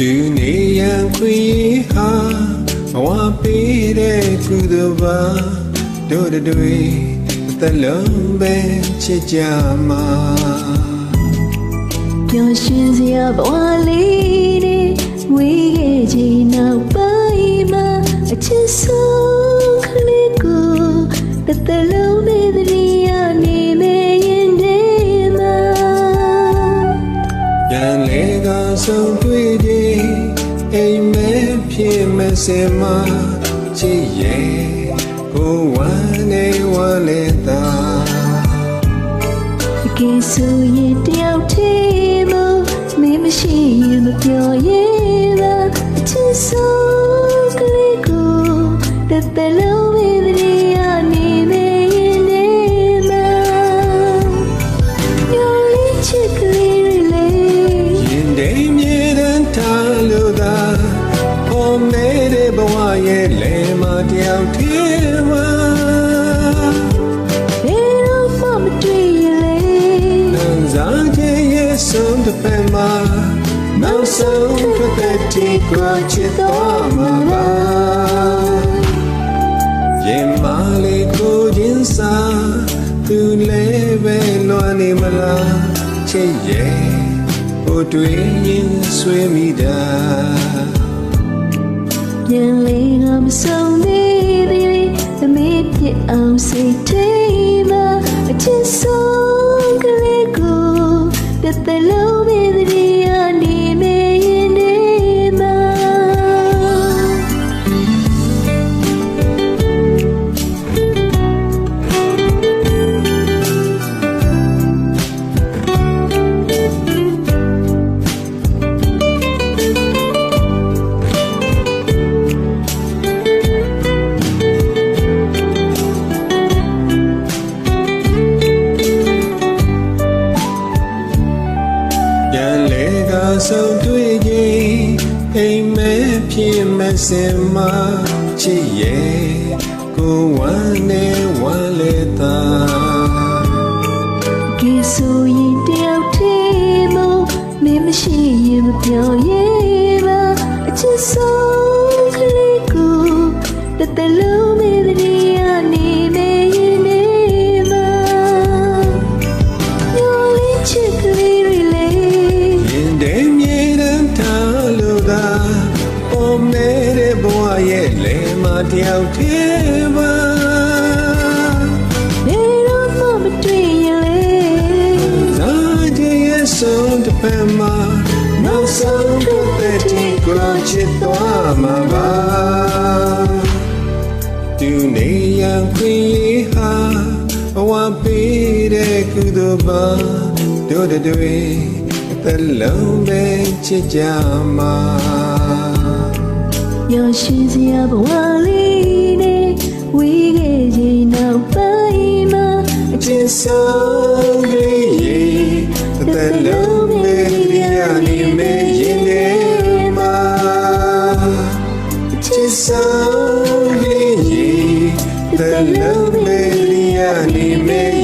ဒီနေရန်ခွေဟာဘဝပေးတဲ့သူတို့ပါတို့တွေအသက်လုံးပဲချစ်ကြမှာပျော်ရွှင်စရာဘဝလေး ဖြစ်မစင်မချစ်ရဲ့ကိုဝမ်းနေဝမ်းလေသာတကယ်ဆိုရင်တယောက်တည်းမမင်းမရှိရင်မပြောရင်ပါအချစ်ဆုံးကလေးကိုတစ်သက် တယောက်တည်းမှာဘယ်တော့မှမတွေ့ရလေခံစားခြင်းရဲ့ဆုံးတစ်ဖက်မှာနောက်ဆုံးတစ်သက်တီကိုချစ်တော်မှာပါရင်မလေးကိုချင်းစာသူလည်းပဲလွမ်းနေမလားချစ်ရဲ့ဟိုတွေ့ရင်ဆွေးမိတာ ပြန်လေးကမဆုံးသေးသေးသမီးပြစ်အောင်စိတ်ထိမှာအချစ်ဆုံးကလေးကိုတစ်သက်လုံး ဆုံးတွေ့ခြင်းအိမ်မဲဖြစ်မစင်မချစ်ရဲ့ကိုဝမ်းနေဝမ်းလေသာဒီဆိုရင်တယောက်တည်းမမင်းမရှိရင်မပြောရင်ပါအချစ်ဆုံးကလေးကိုတစ်သက်လုံး ချစ်တော်မှာပါသူနေရန်ခွင့်ရဟာဘဝပေးတဲ့ကုသိုလ်ပါတို့တွေအသက်လုံးပဲချစ်ကြမှာပျော်ရွှင်စရာဘဝလေးနဲ့ဝေးခဲ့ချိန်နောက်ပိုင်းမှာအချချစ်စ်ဆုံး ချစ်ဆုံးလေးရေအသက်လုံးပဲရနေမေ